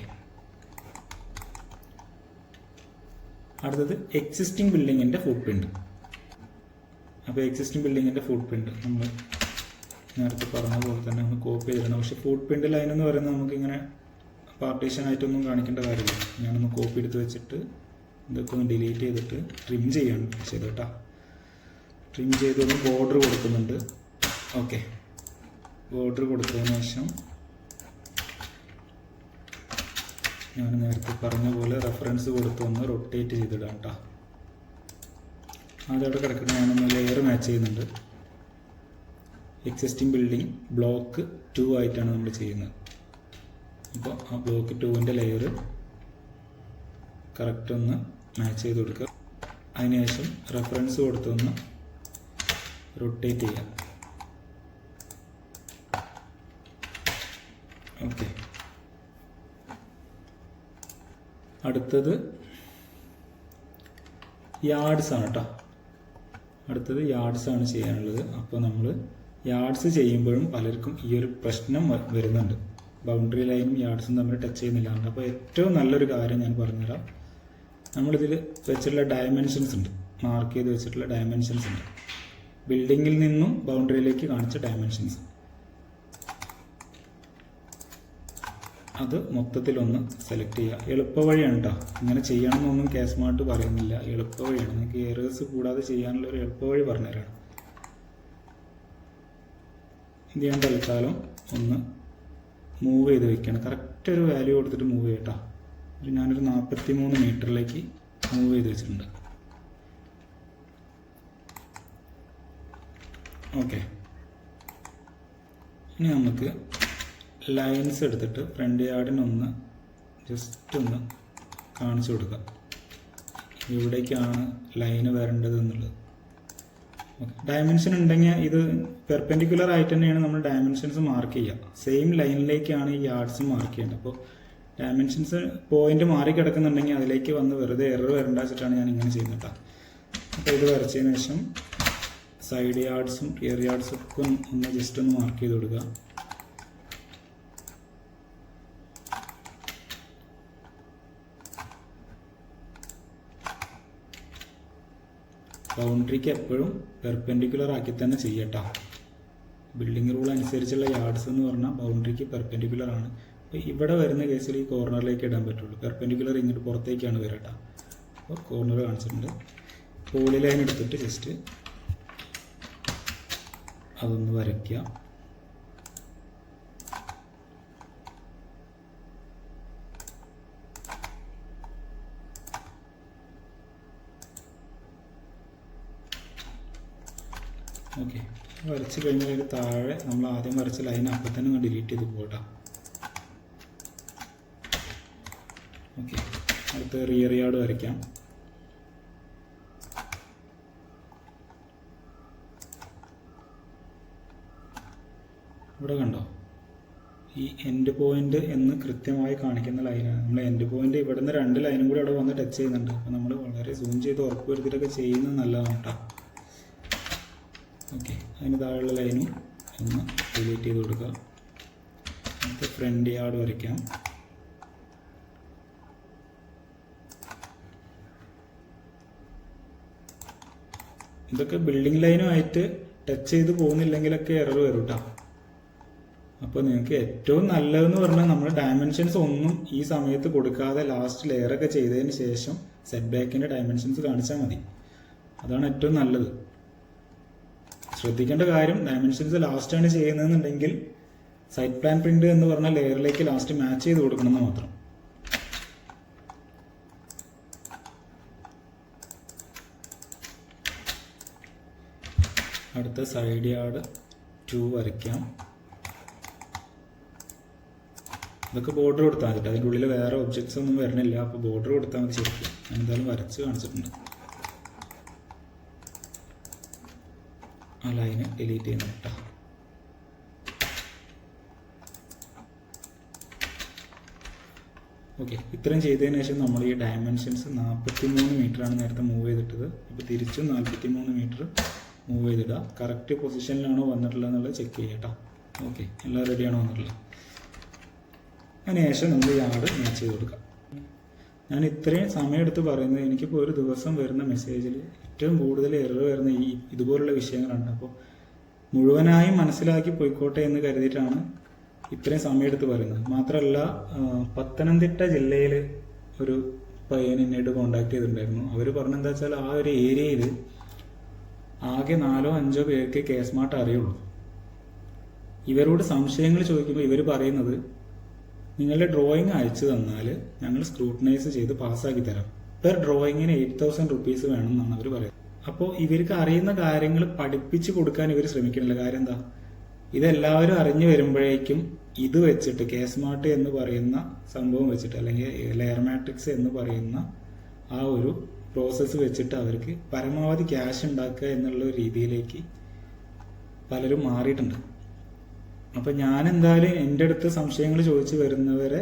അടുത്തത് എക്സിസ്റ്റിംഗ് ബിൽഡിങ്ങിന്റെ ഫുട് പ്രിന്റ് അപ്പോൾ എക്സിസ്റ്റിംഗ് ബിൽഡിങ്ങിന്റെ ഫുട് പ്രിന്റ് നമ്മൾ നേരത്തെ പറഞ്ഞ പോലെ തന്നെ ഒന്ന് കോപ്പി ചെയ്തിടണം. പക്ഷേ ഫുട് പ്രിന്റ് ലൈൻ എന്ന് പറയുന്നത് നമുക്കിങ്ങനെ പാർട്ടീഷൻ ആയിട്ടൊന്നും കാണിക്കേണ്ട കാര്യമില്ല. ഞാനൊന്ന് കോപ്പി എടുത്ത് വെച്ചിട്ട് ഇതൊക്കെ ഒന്ന് ഡിലീറ്റ് ചെയ്തിട്ട് ട്രിം ചെയ്യാണ് ചെയ്ത് കേട്ടോ. ട്രിം ചെയ്തൊന്ന് ബോർഡർ കൊടുക്കുന്നുണ്ട്. ഓക്കെ ബോർഡർ കൊടുത്തതിന് ശേഷം ഞാൻ നേരത്തെ പറഞ്ഞ പോലെ റെഫറൻസ് കൊടുത്തൊന്ന് റൊട്ടേറ്റ് ചെയ്തിടാം കേട്ടോ അതവിടെ കിടക്കുന്ന ഞാനൊന്ന് ലെയർ മാച്ച് ചെയ്യുന്നുണ്ട്. എക്സിസ്റ്റിംഗ് ബിൽഡിംഗ് ബ്ലോക്ക് ടു ആയിട്ടാണ് നമ്മൾ ചെയ്യുന്നത്. അപ്പോൾ ആ ബ്ലോക്ക് ടുവിന്റെ ലെയർ കറക്റ്റ് ഒന്ന് മാച്ച് ചെയ്ത് കൊടുക്കുക. അതിനുശേഷം റെഫറൻസ് കൊടുത്തൊന്ന് റൊട്ടേറ്റ് ചെയ്യാം. ഓക്കെ അടുത്തത് യാർഡ്സ് ആണ് കേട്ടോ അടുത്തത് യാർഡ്സ് ആണ് ചെയ്യാനുള്ളത്. അപ്പോൾ നമ്മൾ യാർഡ്സ് ചെയ്യുമ്പോഴും പലർക്കും ഈ ഒരു പ്രശ്നം വരുന്നുണ്ട്. ബൗണ്ടറി ലൈനും യാർഡ്സും തമ്മിൽ ടച്ച് ചെയ്യുന്നില്ല അപ്പോൾ ഏറ്റവും നല്ലൊരു കാര്യം ഞാൻ പറഞ്ഞുതരാം. നമ്മളിതിൽ വെച്ചിട്ടുള്ള ഡയമെൻഷൻസ് ഉണ്ട്. മാർക്ക് ചെയ്ത് വെച്ചിട്ടുള്ള ഡയമെൻഷൻസ് ഉണ്ട്. ബിൽഡിങ്ങിൽ നിന്നും ബൗണ്ടറിയിലേക്ക് കാണിച്ച ഡയമെൻഷൻസ് അത് മൊത്തത്തിലൊന്ന് സെലക്ട് ചെയ്യുക. എളുപ്പവഴിയാണ് കേട്ടോ ഇങ്ങനെ ചെയ്യണമെന്നൊന്നും കെ സ്മാർട്ട് പറയുന്നില്ല. എളുപ്പവഴിയാണ്. നിങ്ങൾക്ക് എറേഴ്സ് കൂടാതെ ചെയ്യാനുള്ള ഒരു എളുപ്പവഴി പറഞ്ഞുതരാണ് ഇത് ഞാൻ തൽക്കാലം ഒന്ന് മൂവ് ചെയ്ത് വെക്കുകയാണ് കറക്റ്റ് ഒരു വാല്യൂ കൊടുത്തിട്ട് മൂവ് ചെയ്യട്ടോ ഒരു ഞാനൊരു നാൽപ്പത്തി മൂന്ന് മീറ്ററിലേക്ക് മൂവ് ചെയ്ത് വെച്ചിട്ടുണ്ട്. ഓക്കെ ഇനി നമുക്ക് ലൈൻസ് എടുത്തിട്ട് ഫ്രണ്ട് യാർഡിനൊന്ന് ജസ്റ്റ് ഒന്ന് കാണിച്ചു കൊടുക്കുക എവിടേക്കാണ് ലൈന് വരേണ്ടത് എന്നുള്ളത്. ഡയമെൻഷൻ ഉണ്ടെങ്കിൽ ഇത് പെർപെൻഡിക്കുലർ ആയിട്ട് തന്നെയാണ് നമ്മൾ ഡയമെൻഷൻസ് മാർക്ക് ചെയ്യുക. സെയിം ലൈനിലേക്കാണ് ഈ യാർഡ്സ് മാർക്ക് ചെയ്യേണ്ടത്. അപ്പോൾ ഡയമെൻഷൻസ് പോയിന്റ് മാറി കിടക്കുന്നുണ്ടെങ്കിൽ അതിലേക്ക് വന്ന് വെറുതെ എറർ വരണ്ട വെച്ചിട്ടാണ് ഞാൻ ഇങ്ങനെ ചെയ്യുന്നത് അപ്പോൾ ഇത് വരച്ചതിന് ശേഷം സൈഡ് യാർഡ്സും റിയർ യാർഡ്സും ഒക്കെ ഒന്ന് ജസ്റ്റ് ഒന്ന് മാർക്ക് ചെയ്ത് കൊടുക്കുക. ബൗണ്ടറിക്ക് എപ്പോഴും പെർപെൻഡിക്കുലർ ആക്കി തന്നെ ചെയ്യട്ടോ. ബിൽഡിംഗ് റൂൾ അനുസരിച്ചുള്ള യാർഡ്സ് എന്ന് പറഞ്ഞാൽ ബൗണ്ടറിക്ക് പെർപെൻഡിക്കുലർ ആണ്. അപ്പോൾ ഇവിടെ വരുന്ന കേസിൽ ഈ കോർണറിലേക്ക് ഇടാൻ പറ്റുള്ളൂ. പെർപെൻഡിക്കുലർ ഇങ്ങോട്ട് പുറത്തേക്കാണ് വരട്ടോ. അപ്പോൾ കോർണർ കാണിച്ചിട്ടുണ്ട്. പോളി ലൈൻ എടുത്തിട്ട് ജസ്റ്റ് അതൊന്ന് വരയ്ക്കുക ഓക്കെ വരച്ച് കഴിഞ്ഞാൽ ഒരു താഴെ നമ്മൾ ആദ്യം വരച്ച ലൈൻ അപ്പം തന്നെ ഡിലീറ്റ് ചെയ്ത് പോകട്ടോ ഓക്കെ അടുത്ത റിയർ യാർഡ് വരയ്ക്കാം. ഇവിടെ കണ്ടോ? ഈ എൻഡ് പോയിന്റ് എന്ന് കൃത്യമായി കാണിക്കുന്ന ലൈനാണ് നമ്മൾ എൻഡ് പോയിന്റ് ഇവിടുന്ന് രണ്ട് ലൈനും കൂടി അവിടെ വന്ന് ടച്ച് ചെയ്യുന്നുണ്ട്. അപ്പോൾ നമ്മൾ വളരെ സൂം ചെയ്ത് ഉറപ്പ് വരുത്തിയിട്ടൊക്കെ ചെയ്യുന്നത് നല്ലതാണ് കേട്ടോ ഓക്കെ. അതിന് താഴെയുള്ള ലൈനും ഒന്ന് ഡിലീറ്റ് ചെയ്ത് കൊടുക്കുക നമുക്ക് ഫ്രണ്ട് യാർഡ് വരയ്ക്കാം. ഇതൊക്കെ ബിൽഡിംഗ് ലൈനുമായിട്ട് ടച്ച് ചെയ്ത് പോകുന്നില്ലെങ്കിലൊക്കെ എറർ വരും കേട്ടോ അപ്പോൾ നിങ്ങൾക്ക് ഏറ്റവും നല്ലതെന്ന് പറഞ്ഞാൽ നമ്മൾ ഡയമെൻഷൻസ് ഒന്നും ഈ സമയത്ത് കൊടുക്കാതെ ലാസ്റ്റ് ലെയർ ഒക്കെ ചെയ്തതിന് ശേഷം സെറ്റ് ബാക്കിന്റെ ഡയമെൻഷൻസ് കാണിച്ചാൽ മതി. അതാണ് ഏറ്റവും നല്ലത്. ശ്രദ്ധിക്കേണ്ട കാര്യം ഡയമെൻഷൻസ് ലാസ്റ്റ് ആണ് ചെയ്യുന്നതെന്നുണ്ടെങ്കിൽ സൈറ്റ് പ്ലാൻ പ്രിന്റ് എന്ന് പറഞ്ഞ ലെയറിലേക്ക് ലാസ്റ്റ് മാച്ച് ചെയ്ത് കൊടുക്കണമെന്ന് മാത്രം. അടുത്ത സൈഡ് യാർഡ് ടു വരയ്ക്കാം. ഇതൊക്കെ ബോർഡർ കൊടുത്താൽ മതി അതിന്റെ ഉള്ളിൽ വേറെ ഒബ്ജക്ട്സ് ഒന്നും വരണില്ല. അപ്പോൾ ബോർഡർ കൊടുത്താൽ മതി ശരിക്കും. എന്തായാലും വരച്ച് കാണിച്ചിട്ടുണ്ട്. ആ ലൈന് ഡിലീറ്റ് ചെയ്യണം കേട്ടോ. ഓക്കെ ഇത്രയും ചെയ്തതിന് ശേഷം നമ്മൾ ഈ ഡയമെൻഷൻസ് നാൽപ്പത്തി മൂന്ന് ആണ് നേരത്തെ മൂവ് ചെയ്തിട്ടത്. അപ്പോൾ തിരിച്ചും നാൽപ്പത്തി മൂന്ന് മീറ്റർ മൂവ് ചെയ്തിടുക കറക്റ്റ് പൊസിഷനിലാണോ വന്നിട്ടുള്ളത് എന്നുള്ളത് ചെക്ക് ചെയ്യുക കേട്ടോ. ഓക്കെ എല്ലാം റെഡിയാണോ വന്നിട്ടുള്ളത്? അതിനുശേഷം നമ്മൾ ഈ ആട് മാച്ച് ചെയ്ത് കൊടുക്കാം. ഞാൻ ഇത്രയും സമയമെടുത്ത് പറയുന്നത് എനിക്കിപ്പോൾ ഒരു ദിവസം വരുന്ന മെസ്സേജിൽ ഏറ്റവും കൂടുതൽ എറർ വരുന്ന ഈ ഇതുപോലുള്ള വിഷയങ്ങളുണ്ട് അപ്പോൾ മുഴുവനായും മനസ്സിലാക്കി പോയിക്കോട്ടെ എന്ന് കരുതിയിട്ടാണ് ഇത്രയും സമയമെടുത്ത് പറയുന്നത്. മാത്രമല്ല പത്തനംതിട്ട ജില്ലയിൽ ഒരു പയ്യൻ എന്നോട് കോണ്ടാക്ട് ചെയ്തിട്ടുണ്ടായിരുന്നു. അവർ പറഞ്ഞെന്താ വെച്ചാൽ ആ ഒരു ഏരിയയിൽ ആകെ നാലോ അഞ്ചോ പേർക്ക് കേസ് മാട്ട് അറിയുള്ളൂ. ഇവരോട് സംശയങ്ങൾ ചോദിക്കുമ്പോൾ ഇവർ പറയുന്നത് നിങ്ങളുടെ ഡ്രോയിങ് അയച്ചു തന്നാൽ ഞങ്ങൾ സ്ക്രൂട്ടനൈസ് ചെയ്ത് പാസ്സാക്കി തരാം. പെർ ഡ്രോയിങ്ങിന് എയ്റ്റ് തൗസൻഡ് റുപ്പീസ് വേണം എന്നാണ് അവർ പറയുന്നത്. അപ്പോൾ ഇവർക്ക് അറിയുന്ന കാര്യങ്ങൾ പഠിപ്പിച്ചു കൊടുക്കാൻ ഇവർ ശ്രമിക്കണില്ല കാര്യം എന്താ? ഇതെല്ലാവരും അറിഞ്ഞു വരുമ്പോഴേക്കും ഇത് വെച്ചിട്ട് കെ സ്മാർട്ട് എന്ന് പറയുന്ന സംഭവം വെച്ചിട്ട് അല്ലെങ്കിൽ ലെയർ മാട്രിക്സ് എന്ന് പറയുന്ന ആ ഒരു പ്രോസസ്സ് വെച്ചിട്ട് അവർക്ക് പരമാവധി ക്യാഷ് ഉണ്ടാക്കുക എന്നുള്ള രീതിയിലേക്ക് പലരും മാറിയിട്ടുണ്ട്. അപ്പൊ ഞാൻ എന്തായാലും എന്റെ അടുത്ത് സംശയങ്ങൾ ചോദിച്ചു വരുന്നവരെ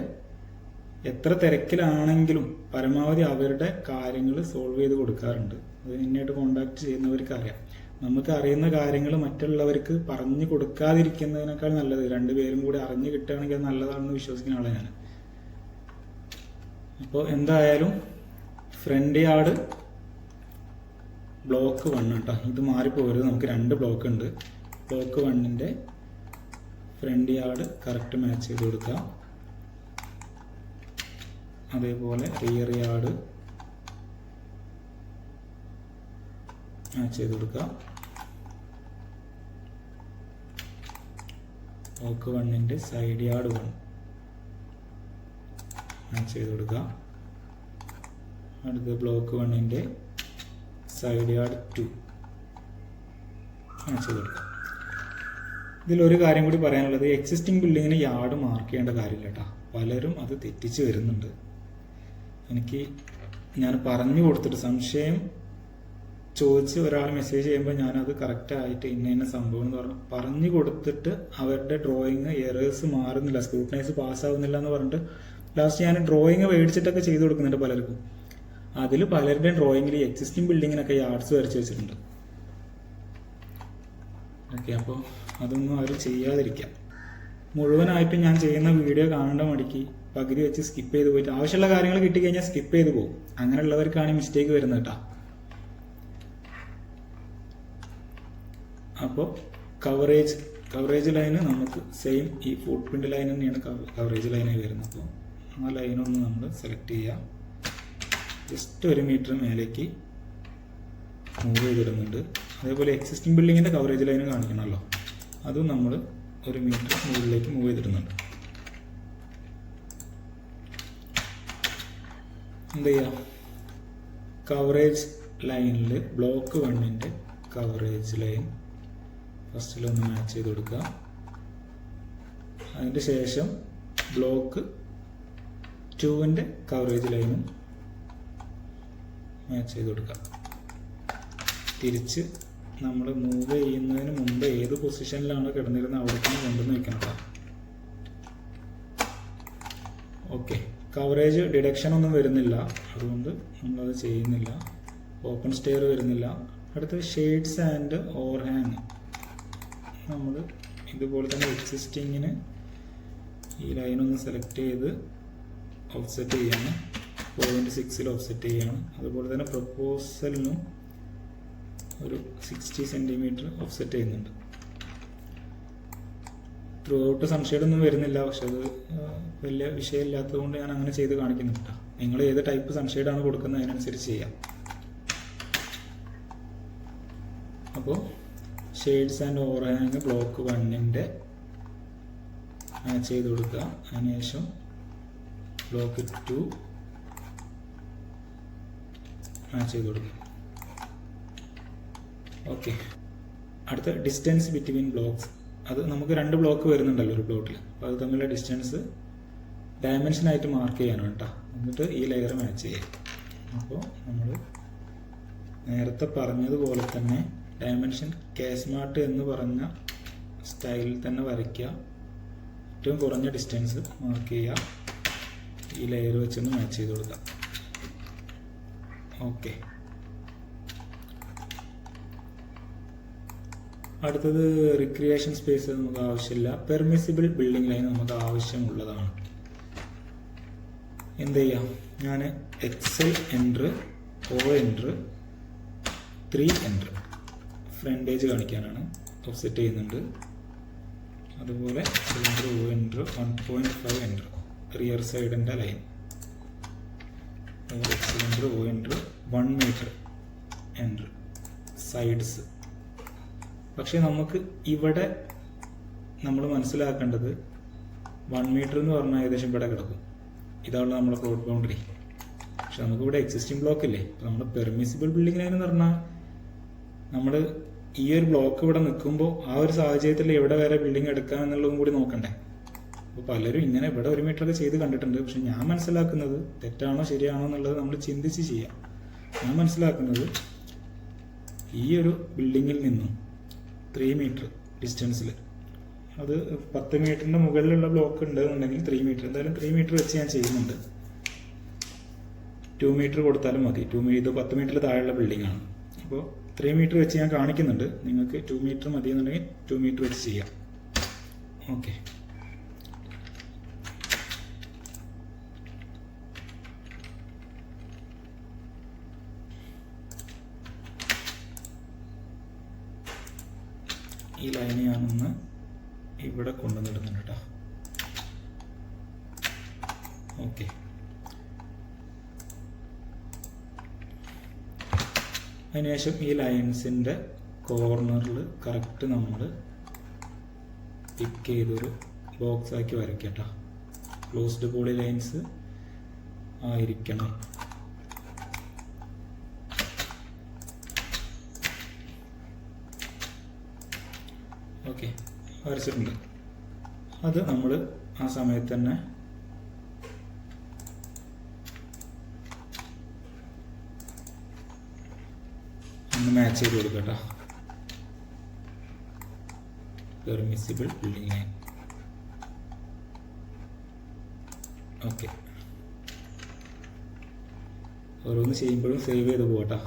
എത്ര തിരക്കിലാണെങ്കിലും പരമാവധി അവരുടെ കാര്യങ്ങൾ സോൾവ് ചെയ്ത് കൊടുക്കാറുണ്ട്. അത് എന്നെയായിട്ട് കോണ്ടാക്ട് ചെയ്യുന്നവർക്ക് അറിയാം നമുക്ക് അറിയുന്ന കാര്യങ്ങൾ മറ്റുള്ളവർക്ക് പറഞ്ഞു കൊടുക്കാതിരിക്കുന്നതിനേക്കാൾ നല്ലത്. രണ്ടുപേരും കൂടി അറിഞ്ഞു കിട്ടുകയാണെങ്കിൽ അത് നല്ലതാണെന്ന് വിശ്വസിക്കുന്ന ആളാണ് ഞാൻ. അപ്പോൾ എന്തായാലും ഫ്രണ്ട് യാർഡ് ബ്ലോക്ക് വൺ കേട്ടോ ഇത് മാറിപ്പോകരുത്. നമുക്ക് രണ്ട് ബ്ലോക്ക് ഉണ്ട്. ബ്ലോക്ക് വണ്ണിന്റെ ഫ്രണ്ട് യാർഡ് കറക്റ്റ് മാച്ച് ചെയ്ത് കൊടുക്കുക അതേപോലെ റിയർ യാർഡ് മാച്ച് ചെയ്ത് കൊടുക്കുക ഓക്ക് വണ്ണിന്റെ സൈഡ് യാർഡ് വൺ മാച്ച് ചെയ്ത് കൊടുക്കുക അടുത്ത ബ്ലോക്ക് വണ്ണിന്റെ സൈഡ് യാർഡ് ടു മാച്ച് ചെയ്ത് കൊടുക്കുക ഇതിലൊരു കാര്യം കൂടി പറയാനുള്ളത് എക്സിസ്റ്റിംഗ് ബിൽഡിങ്ങിന് യാർഡ് മാർക്ക് ചെയ്യേണ്ട കാര്യമില്ല കേട്ടോ പലരും അത് തെറ്റിച്ച് വരുന്നുണ്ട്. എനിക്ക് ഞാൻ പറഞ്ഞു കൊടുത്തിട്ട് സംശയം ചോദിച്ച് ഒരാൾ മെസ്സേജ് ചെയ്യുമ്പോൾ ഞാനത് കറക്റ്റായിട്ട് ഇന്ന ഇന്ന സംഭവം എന്ന് പറഞ്ഞു പറഞ്ഞു കൊടുത്തിട്ട് അവരുടെ ഡ്രോയിങ് എറേഴ്സ് മാറുന്നില്ല സ്ക്രൂട്ടനൈസ് പാസ്സാവുന്നില്ല എന്ന് പറഞ്ഞിട്ട് ലാസ്റ്റ് ഞാൻ ഡ്രോയിങ് മേടിച്ചിട്ടൊക്കെ ചെയ്തു കൊടുക്കുന്നുണ്ട് പലർക്കും. അതിൽ പലരുടെയും ഡ്രോയിങ്ങിൽ എക്സിസ്റ്റിംഗ് ബിൽഡിങ്ങിനൊക്കെ യാർഡ്സ് വരച്ച് വെച്ചിട്ടുണ്ട്. ഓക്കെ അപ്പോൾ അതൊന്നും അവർ ചെയ്യാതിരിക്കാം. മുഴുവനായിട്ട് ഞാൻ ചെയ്യുന്ന വീഡിയോ കാണേണ്ട മടിക്ക്. പകുതി വെച്ച് സ്കിപ്പ് ചെയ്ത് പോയിട്ട് ആവശ്യമുള്ള കാര്യങ്ങൾ കിട്ടിക്കഴിഞ്ഞാൽ സ്കിപ്പ് ചെയ്ത് പോകും. അങ്ങനെയുള്ളവർക്കാണ് മിസ്റ്റേക്ക് വരുന്നത് കേട്ടോ. അപ്പോൾ കവറേജ് കവറേജ് ലൈന് നമുക്ക് സെയിം ഈ ഫുട് പ്രിന്റ് ലൈൻ തന്നെയാണ് കവറേജ് ലൈനായി വരുന്നത്. അപ്പോൾ ആ ലൈനൊന്ന് നമ്മൾ സെലക്ട് ചെയ്യാം. ജസ്റ്റ് ഒരു മീറ്റർ മേലേക്ക് മൂവ് ചെയ്തിടുന്നുണ്ട്. അതേപോലെ എക്സിസ്റ്റിംഗ് ബിൽഡിങ്ങിന്റെ കവറേജ് ലൈൻ കാണിക്കണമല്ലോ അതും നമ്മൾ ഒരു മീറ്റർ മുകളിലേക്ക് മൂവ് ചെയ്തിടുന്നുണ്ട്. എന്ത് ചെയ്യാം? കവറേജ് ലൈനിൽ ബ്ലോക്ക് വണ്ണിന്റെ കവറേജ് ലൈൻ ഫസ്റ്റിലൊന്ന് മാച്ച് ചെയ്ത് കൊടുക്കുക. അതിന് ശേഷം ബ്ലോക്ക് ടുവിന്റെ കവറേജ് ലൈനും മാച്ച് ചെയ്ത് കൊടുക്കുക. തിരിച്ച് നമ്മൾ മൂവ് ചെയ്യുന്നതിന് മുമ്പ് ഏത് പൊസിഷനിലാണ് കിടന്നിരുന്നത് അവിടേക്ക് കൊണ്ടുവന്ന് വെക്കണം ഓക്കെ കവറേജ് ഡിഡക്ഷൻ ഒന്നും വരുന്നില്ല. അതുകൊണ്ട് നമ്മളത് ചെയ്യുന്നില്ല. ഓപ്പൺ സ്റ്റെയർ വരുന്നില്ല. അടുത്തത് ഷെയ്ഡ്സ് ആൻഡ് ഓവർ ഹാങ് നമ്മൾ ഇതുപോലെ തന്നെ എക്സിസ്റ്റിങ്ങിന് ഈ ലൈൻ ഒന്ന് സെലക്ട് ചെയ്ത് ഓഫ്സെറ്റ് ചെയ്യാണ്. പോയിന്റ് സിക്സിൽ ഓഫ്സെറ്റ് ചെയ്യാണ്. അതുപോലെ തന്നെ പ്രപ്പോസലിനും ഒരു സിക്സ്റ്റി സെന്റിമീറ്റർ ഓഫ്സെറ്റ് ചെയ്യുന്നുണ്ട്. ത്രൂ ഔട്ട് സംശയമൊന്നും വരുന്നില്ല. പക്ഷെ അത് വലിയ വിഷയമില്ലാത്തത് കൊണ്ട് ഞാൻ അങ്ങനെ ചെയ്ത് കാണിക്കുന്നുണ്ട് നിങ്ങൾ ഏത് ടൈപ്പ് സൺഷെയ്ഡാണ് കൊടുക്കുന്നത് അതിനനുസരിച്ച് ചെയ്യാം. അപ്പോൾ ഷെയ്ഡ്സ് ആൻഡ് ഓവർഹാങ് ബ്ലോക്ക് വണ്ണിന്റെ ചെയ്ത് കൊടുക്കുക. അതിനുശേഷം ബ്ലോക്ക് ടു ചെയ്ത് കൊടുക്കുക. ഓക്കെ അടുത്ത ഡിസ്റ്റൻസ് ബിറ്റ്വീൻ ബ്ലോക്ക്സ് അത് നമുക്ക് രണ്ട് ബ്ലോക്ക് വരുന്നുണ്ടല്ലോ ഒരു പ്ലോട്ടിൽ അപ്പോൾ അത് തമ്മിലുള്ള ഡിസ്റ്റൻസ് ഡയമെൻഷനായിട്ട് മാർക്ക് ചെയ്യണം കേട്ടോ. എന്നിട്ട് ഈ ലെയർ മാച്ച് ചെയ്യാം. അപ്പോൾ നമ്മൾ നേരത്തെ പറഞ്ഞതുപോലെ തന്നെ ഡയമെൻഷൻ കാസ്മാർട്ട് എന്ന് പറഞ്ഞ സ്റ്റൈലിൽ തന്നെ വരയ്ക്കുക. ഏറ്റവും കുറഞ്ഞ ഡിസ്റ്റൻസ് മാർക്ക് ചെയ്യുക. ഈ ലെയർ വെച്ചൊന്ന് മാച്ച് ചെയ്ത് കൊടുക്കാം ഓക്കെ അടുത്തത് റിക്രിയേഷൻ സ്പേസ് നമുക്ക് ആവശ്യമില്ല. പെർമിസിബിൾ ബിൽഡിംഗ് ലൈൻ നമുക്ക് ആവശ്യമുള്ളതാണ്. എന്ത് ചെയ്യാം? ഞാൻ X L enter O enter three enter frontage കാണിക്കാനാണ്. ഓഫ്സെറ്റ് ചെയ്യുന്നുണ്ട്. അതുപോലെ cylinder O enter one point five enter rear സൈഡിന്റെ line X L entry O enter one metre enter sides പക്ഷേ നമുക്ക് ഇവിടെ നമ്മൾ മനസ്സിലാക്കേണ്ടത് വൺ മീറ്റർ എന്ന് പറഞ്ഞാൽ ഏകദേശം ഇവിടെ കിടക്കും. ഇതാണ് നമ്മുടെ പ്ലോട്ട് ബൗണ്ടറി പക്ഷെ നമുക്കിവിടെ എക്സിസ്റ്റിംഗ് ബ്ലോക്ക് ഇല്ലേ? അപ്പൊ നമ്മുടെ പെർമിസിബിൾ ബിൽഡിംഗ് ലൈൻ എന്ന് പറഞ്ഞാൽ നമ്മൾ ഈ ഒരു ബ്ലോക്ക് ഇവിടെ നിൽക്കുമ്പോൾ ആ ഒരു സാഹചര്യത്തിൽ എവിടെ വരെ ബിൽഡിംഗ് എടുക്കാം എന്നുള്ളതും കൂടി നോക്കണ്ടേ. അപ്പോൾ പലരും ഇങ്ങനെ ഇവിടെ ഒരു മീറ്റർ ഒക്കെ ചെയ്ത് കണ്ടിട്ടുണ്ട്. പക്ഷെ ഞാൻ മനസ്സിലാക്കുന്നത് തെറ്റാണോ ശരിയാണോ എന്നുള്ളത് നമ്മൾ ചിന്തിച്ച് ചെയ്യാം. ഞാൻ മനസ്സിലാക്കുന്നത് ഈ ഒരു ബിൽഡിങ്ങിൽ നിന്നും ത്രീ മീറ്റർ ഡിസ്റ്റൻസിൽ അത് പത്ത് മീറ്ററിന്റെ മുകളിലുള്ള ബ്ലോക്ക് ഉണ്ടെന്നുണ്ടെങ്കിൽ ത്രീ മീറ്റർ എന്തായാലും ത്രീ മീറ്റർ വെച്ച് ഞാൻ ചെയ്യുന്നുണ്ട്. ടു മീറ്റർ കൊടുത്താലും മതി. ടു മീ ഇത് പത്ത് മീറ്ററിൽ താഴെയുള്ള ബിൽഡിംഗ് ആണ്. അപ്പോൾ ത്രീ മീറ്റർ വെച്ച് ഞാൻ കാണിക്കുന്നുണ്ട്. നിങ്ങൾക്ക് ടു മീറ്റർ മതി എന്നുണ്ടെങ്കിൽ ടു മീറ്റർ വെച്ച് ചെയ്യാം. ഓക്കെ ഈ ലൈനെ ഞാനൊന്ന് ഇവിടെ കൊണ്ടുവന്നിടുന്നുണ്ട് കേട്ടോ. ഓക്കെ അതിനുശേഷം ഈ ലൈൻസിന്റെ കോർണറിൽ കറക്റ്റ് നമ്മൾ പിക്ക് ചെയ്തൊരു ബോക്സ് ആക്കി വരയ്ക്കട്ടോ closed polylines okay വരച്ചിട്ടുണ്ട്. അത് നമ്മൾ ആ സമയത്ത് തന്നെ ഒന്ന് മാച്ച് ചെയ്ത് കൊടുക്കട്ടോ. പെർമിസിബിൾ ബിൽഡിംഗ് ലൈൻ ഓക്കെ ഓരോന്ന് ചെയ്യുമ്പോഴും സേവ് ചെയ്ത് പോകട്ടോ.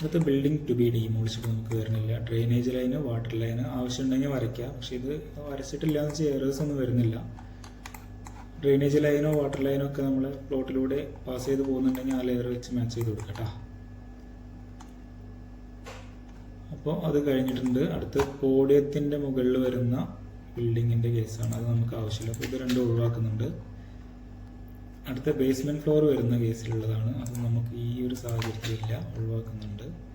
അടുത്ത ബിൽഡിംഗ് ടു ബി ഡീമോളിഷ്ഡ് നമുക്ക് വരുന്നില്ല. ഡ്രെയിനേജ് ലൈന് വാട്ടർ ലൈന് ആവശ്യമുണ്ടെങ്കിൽ വരയ്ക്കാം. പക്ഷെ ഇത് വരച്ചിട്ടില്ല എന്ന് വെച്ചാൽ എറേഴ്സ് ഒന്നും വരുന്നില്ല. ഡ്രെയിനേജ് ലൈനോ വാട്ടർ ലൈനോ ഒക്കെ നമ്മൾ പ്ലോട്ടിലൂടെ പാസ് ചെയ്ത് പോകുന്നുണ്ടെങ്കിൽ ആ ലെയർ വെച്ച് മാച്ച് ചെയ്ത് കൊടുക്കട്ടോ അപ്പോൾ അത് കഴിഞ്ഞിട്ടുണ്ട്. അടുത്ത് പോഡിയത്തിന്റെ മുകളിൽ വരുന്ന ബിൽഡിങ്ങിന്റെ കേസാണ് അത് നമുക്ക് ആവശ്യമില്ല. അപ്പോൾ ഇത് രണ്ടും ഒഴിവാക്കുന്നുണ്ട്. അടുത്ത ബേസ്മെന്റ് ഫ്ലോർ വരുന്ന കേസിലുള്ളതാണ് അത് നമുക്ക് ഈ ഒരു സാഹചര്യത്തിൽ ഇല്ല. ഒഴിവാക്കുന്നുണ്ട്.